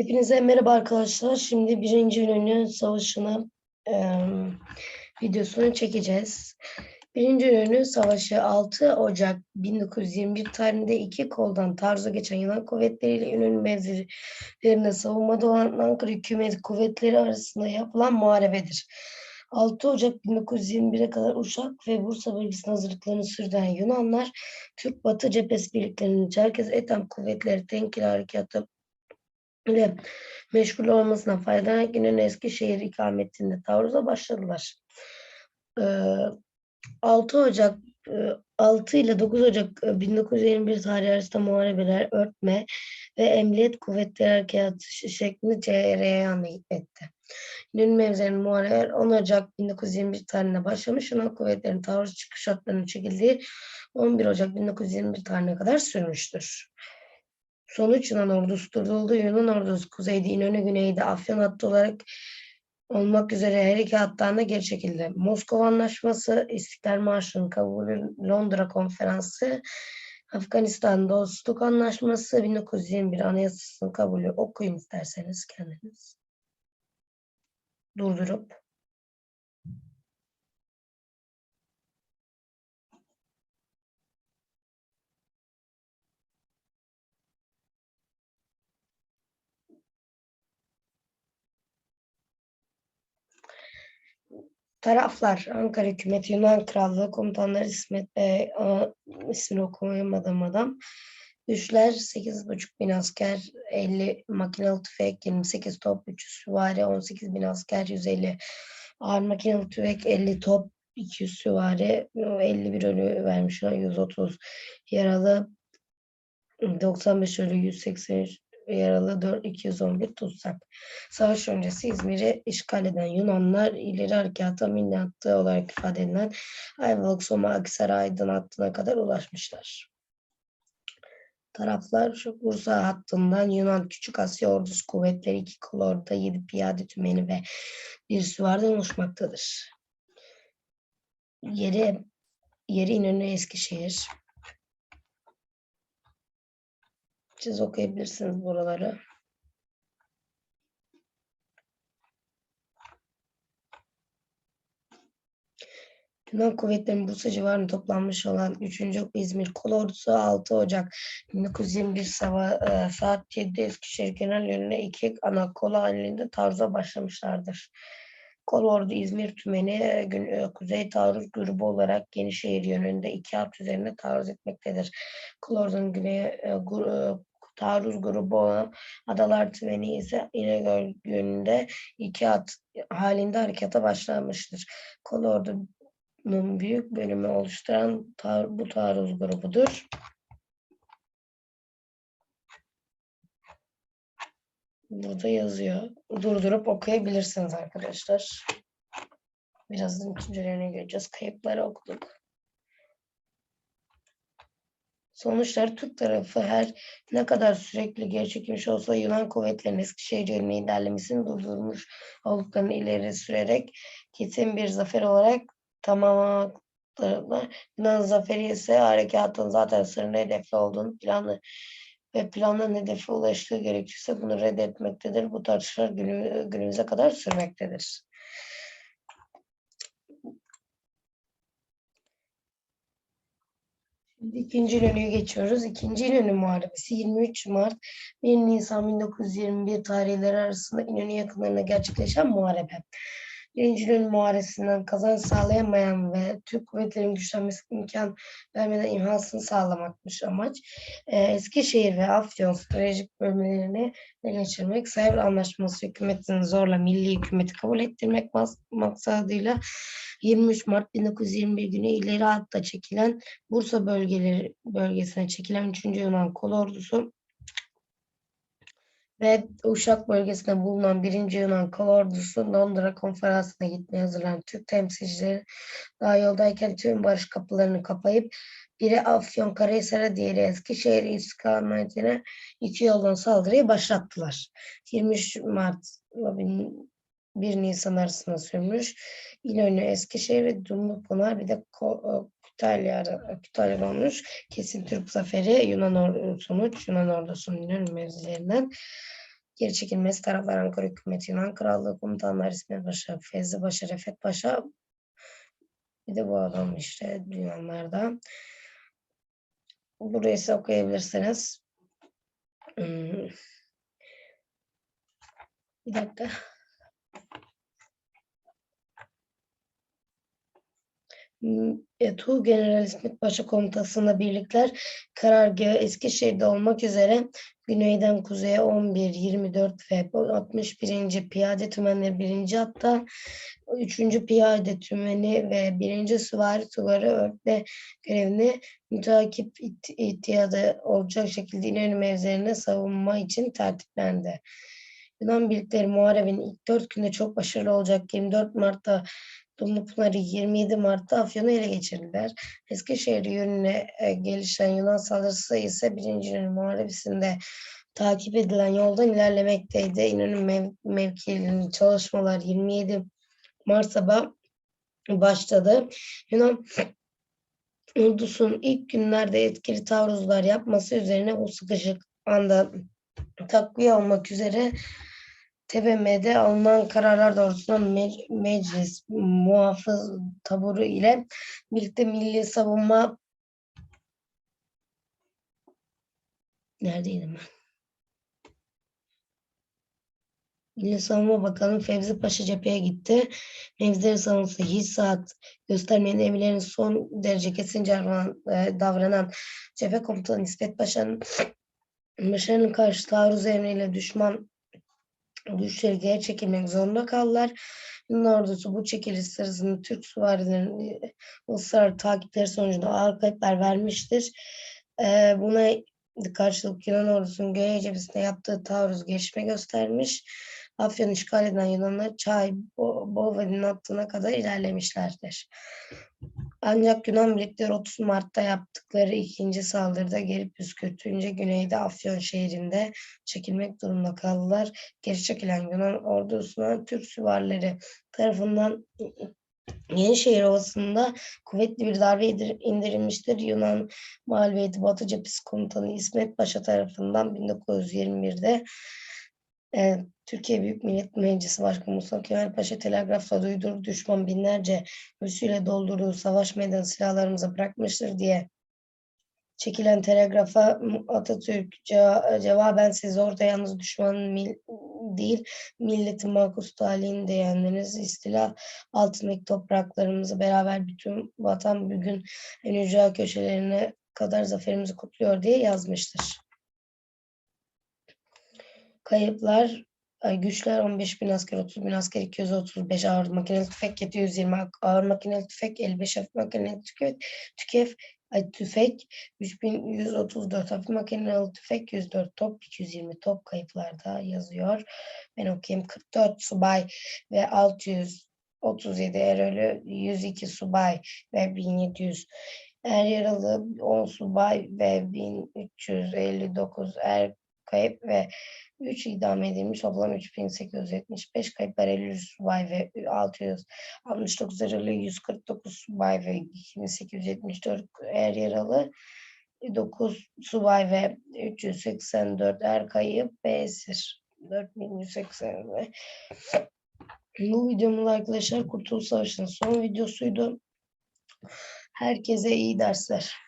Hepinize merhaba arkadaşlar. Şimdi birinci Ünlü Savaşı'nı eee, videosunu çekeceğiz. Birinci Ünlü Savaşı 6 Ocak 1921 tarihinde iki koldan taarruza geçen Yunan kuvvetleriyle İnönü mevzilerinde savunmada olan Ankara hükümet kuvvetleri arasında yapılan muharebedir. 6 Ocak 1921'e kadar Uşak ve Bursa bölgesinde hazırlıklarını sürdüren Yunanlar, Türk Batı Cephesi birliklerinin Çerkez Etem kuvvetleri tenkil harekatı ile meşgul olmasına faydalanarak İnönü Eskişehir ikametinde taarruza başladılar. Ee, 6 Ocak e, 6 ile 9 Ocak e, 1921 tarihi arasında muharebeler örtme ve emniyet kuvvetleri harekatı şeklinde cereyan etti. İnönü mevzilerinin muharebeler 10 Ocak 1921 tarihinde başlamış Yunan kuvvetlerinin taarruz çıkış hatlarının çekildiği 11 Ocak 1921 tarihine kadar sürmüştür. Sonuç Yunan ordusu durduruldu. Yunan ordusu kuzeyde İnönü, güneyde Afyon hattı olarak olmak üzere her iki hatlarına geri çekildi. Moskova Anlaşması, İstiklal Marşı'nın kabulü, Londra Konferansı, Afganistan Dostluk Anlaşması, 1921 Anayasası'nın kabulü. Okuyun isterseniz kendiniz. Durdurup. Taraflar Ankara hükümeti Yunan Krallığı komutanları İsmet Bey a, ismini okuyamadığım adam. Güçler 8,5 bin asker, 50 makinalı tüfek, 28 top, 300 süvari, 18 bin asker, 150 ağır makinalı tüfek, 50 top, 200 süvari, 51 ölü vermiş, 130 yaralı, 95 ölü, 183 yaralı, 4, 211 tutsak. Savaş öncesi İzmir'i işgal eden Yunanlar ileri harekata milli hattı olarak ifade edilen Ayvalık, Soma, Aksaray, Aydın hattına kadar ulaşmışlar. Taraflar Bursa hattından Yunan Küçük Asya Ordusu kuvvetleri iki kolorda yedi piyade tümeni ve bir süvariden oluşmaktadır. Yeri, yeri İnönü Eskişehir. Siz okuyabilirsiniz buraları. Yunan kuvvetlerinin Bursa civarında toplanmış olan 3. İzmir Kol Ordusu 6 Ocak 1921 sabah e, saat 7'de Eskişehir Genel Yönü'ne iki ana kol halinde taarruza başlamışlardır. Kol Ordu İzmir Tümeni e, gün, e, Kuzey Taarruz Grubu olarak Yenişehir yönünde iki hat üzerinde taarruz etmektedir. Kol Ordu'nun güneye gur- e, taarruz grubu olan Adalar Tümeni ise İnegöl yönünde iki hat halinde harekata başlamıştır. Kol Ordu'nun büyük bölümü oluşturan tar- bu taarruz grubudur. Burada yazıyor. Durdurup okuyabilirsiniz arkadaşlar. Birazdan ikincilerine göreceğiz. Kayıpları okuduk. Sonuçlar Türk tarafı her ne kadar sürekli geri çekilmiş olsa Yunan kuvvetlerinin Eskişehir yönüne ilerlemesini durdurmuş olduklarını ileri sürerek kesin bir zafer olarak tamamladılar. Yunan zaferi ise harekatın zaten sırrına hedefli olduğunu planlı ve planın hedefe ulaştığı gerekirse bunu reddetmektedir. Bu tartışmalar günü, günümüze kadar sürmektedir. Şimdi ikinci İnönü'ye geçiyoruz. İkinci İnönü Muharebesi 23 Mart 1 Nisan 1921 tarihleri arasında İnönü yakınlarında gerçekleşen muharebe. Birinci İnönü Muharebesi'nden kazanç sağlayamayan ve Türk kuvvetlerinin güçlenmesine imkan vermeden imhasını sağlamakmış amaç. Ee, Eskişehir ve Afyon stratejik bölmelerini ele geçirmek, Sayır Anlaşması hükümetini zorla milli hükümeti kabul ettirmek maksadıyla 23 Mart 1921 günü ileri hatta çekilen Bursa bölgeleri bölgesine çekilen 3. Yunan kol ordusu ve Uşak bölgesinde bulunan 1. Yunan kol ordusu Londra konferansına gitmeye hazırlanan Türk temsilcileri daha yoldayken tüm barış kapılarını kapayıp biri Afyonkarahisar'a diğeri Eskişehir istikametine iki yoldan saldırıyı başlattılar. 23 Mart ile 1 Nisan arasında sürmüş. İnönü, Eskişehir ve Dumlupınar bir de Ko- Kütahya, ara- Kütahya'da olmuş. Kesin Türk zaferi Yunan ordusu sonuç Yunan ordusunun İnönü mevzilerinden Geri çekilmesi taraflar Ankara hükümeti Yunan Krallığı komutanlar İsmet Paşa, Fevzi Paşa, Refet Paşa. Bir de bu adam işte Yunanlarda. Burayı size okuyabilirsiniz. Hmm. Bir dakika. Hmm, e, Tuğ General İsmet Paşa komutasında birlikler karargahı Eskişehir'de olmak üzere güneyden kuzeye 11, 24 ve 61. Piyade Tümenleri 1. hatta 3. Piyade Tümeni ve 1. Süvari Suları örtme görevini müteakip it- itiyada olacak şekilde İnönü mevzilerine savunma için tertiplendi. Yunan birlikleri muharebinin ilk dört günde çok başarılı olacak. 24 Mart'ta Dumlupınar'ı 27 Mart'ta Afyon'u ele geçirdiler. Eskişehir yönüne e, gelişen Yunan saldırısı ise 1. İnönü Muharebesi'nde takip edilen yoldan ilerlemekteydi. İnönü mev mevkilerinin çalışmalar 27 Mart sabahı başladı. Yunan ordusunun ilk günlerde etkili taarruzlar yapması üzerine bu sıkışık anda takviye olmak üzere TBMM'de alınan kararlar doğrultusunda me- meclis muhafız taburu ile birlikte milli savunma neredeydim ben? Milli Savunma Bakanı Fevzi Paşa cepheye gitti. Mevzileri savunması hiç saat göstermeyen emirlerin son derece kesince e, davranan cephe komutanı İsmet Paşa'nın Paşa'nın karşı taarruz emriyle düşman güçleri geri çekilmek zorunda kaldılar. Yunan ordusu bu çekiliş sırasında Türk süvarilerinin e, ısrar takipleri sonucunda ağır kayıplar vermiştir. Ee, buna karşılık Yunan ordusunun Göğe cephesinde yaptığı taarruz gelişme göstermiş. Afyon'u işgal eden Yunanlar Çay, Bo Boven'in hattına kadar ilerlemişlerdir. Ancak Yunan birlikleri 30 Mart'ta yaptıkları ikinci saldırıda geri püskürtünce güneyde Afyon şehrinde çekilmek durumunda kaldılar. Geri çekilen Yunan ordusuna Türk süvarileri tarafından Yenişehir Ovası'nda kuvvetli bir darbe indir- indirilmiştir. Yunan Muhalefeti Batı Cephesi Komutanı İsmet Paşa tarafından 1921'de e, Türkiye Büyük Millet Meclisi Başkanı Mustafa Kemal Paşa telegrafla duyduğu düşman binlerce üssüyle doldurduğu savaş meydanı silahlarımıza bırakmıştır diye çekilen telegrafa Atatürk ceva- cevaben siz orada yalnız düşmanın mil- değil milletin makus talihini de yendiniz. İstila altındaki topraklarımızı beraber bütün vatan bugün en ücra köşelerine kadar zaferimizi kutluyor diye yazmıştır. Kayıplar ay, güçler 15 bin asker, 30 bin asker, 235 ağır makineli tüfek, 720 ak- ağır makineli tüfek, 55 hafif makineli tüfek, tükef, tüfek, 3134 hafif makineli tüfek, 104 top, 220 top kayıplarda yazıyor. Ben okuyayım. 44 subay ve 637 er ölü, 102 subay ve 1700 er yaralı, 10 subay ve 1359 er kayıp ve 3 idam edilmiş toplam 3875 kayıp var 50 subay ve 669 yaralı 149 subay ve 2874 er yaralı 9 subay ve 384 er kayıp ve esir 4180 ve bu videomuz arkadaşlar Kurtuluş Savaşı'nın son videosuydu. Herkese iyi dersler.